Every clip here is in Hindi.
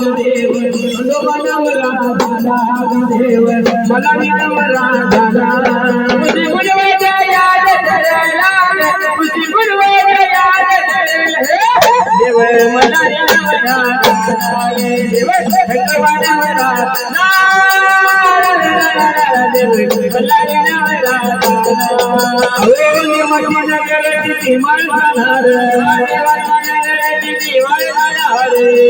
देव खंडोबा नवरा झाला देव नवरा झाला खुशी गुरुवाच्या याद धरला खुशी गुरुवाच्या याद देव नवरा झाला देव खंडोबा नवरा देव नवरा झाला निर्मळ किती मारणार हवे पाल पेंबरचा देव मारणार पाल पेंबर झाले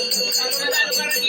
どうも。